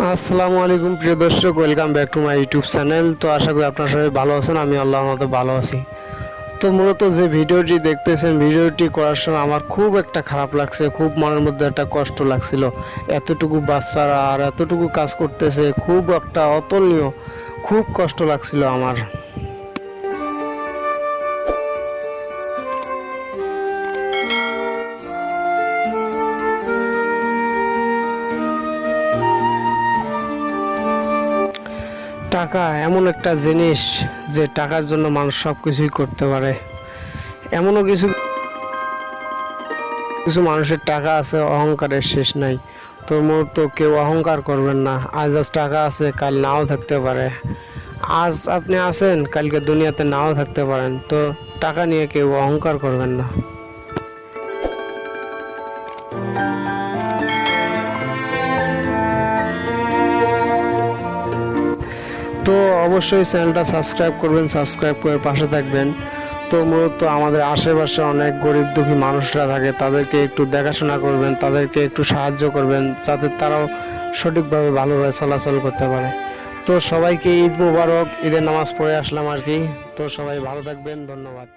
আসসালামু আলাইকুম, প্রিয় দর্শক welcome back to my YouTube channel তো আশা করি আপনার সবাই ভালো আছেন, আমি আল্লাহ মতো ভালো আছি। তো মূলত যে ভিডিওটি দেখতেছেন, ভিডিওটি করার সময় আমার খুব একটা খারাপ লাগছে, খুব মনের মধ্যে একটা কষ্ট লাগছিল। এতটুকু বাচ্চারা আর এতটুকু কাজ করতেছে, খুব একটা অতুলনীয়, খুব কষ্ট লাগছিল আমার। টাকা এমন একটা জিনিস যে টাকার জন্য মানুষ সব কিছুই করতে পারে। এমনও কিছু কিছু মানুষের টাকা আছে, অহংকারের শেষ নাই। তো মূলত কেউ অহংকার করবেন না। আজ আজ টাকা আছে, কাল নাও থাকতে পারে। আজ আপনি আছেন, কালকে দুনিয়াতে নাও থাকতে পারেন। তো টাকা নিয়ে কেউ অহংকার করবেন না। তো অবশ্যই চ্যানেলটা সাবস্ক্রাইব করবেন, সাবস্ক্রাইব করে পাশে থাকবেন। তো মূলত আমাদের আশেপাশে অনেক গরিব দুঃখী মানুষরা থাকে, তাদেরকে একটু দেখাশোনা করবেন, তাদেরকে একটু সাহায্য করবেন, যাতে তারাও সঠিকভাবে ভালোভাবে চলাচল করতে পারে। তো সবাইকে ঈদ মুবারক, ঈদের নামাজ পড়ে আসলাম আর কি। তো সবাই ভালো থাকবেন, ধন্যবাদ।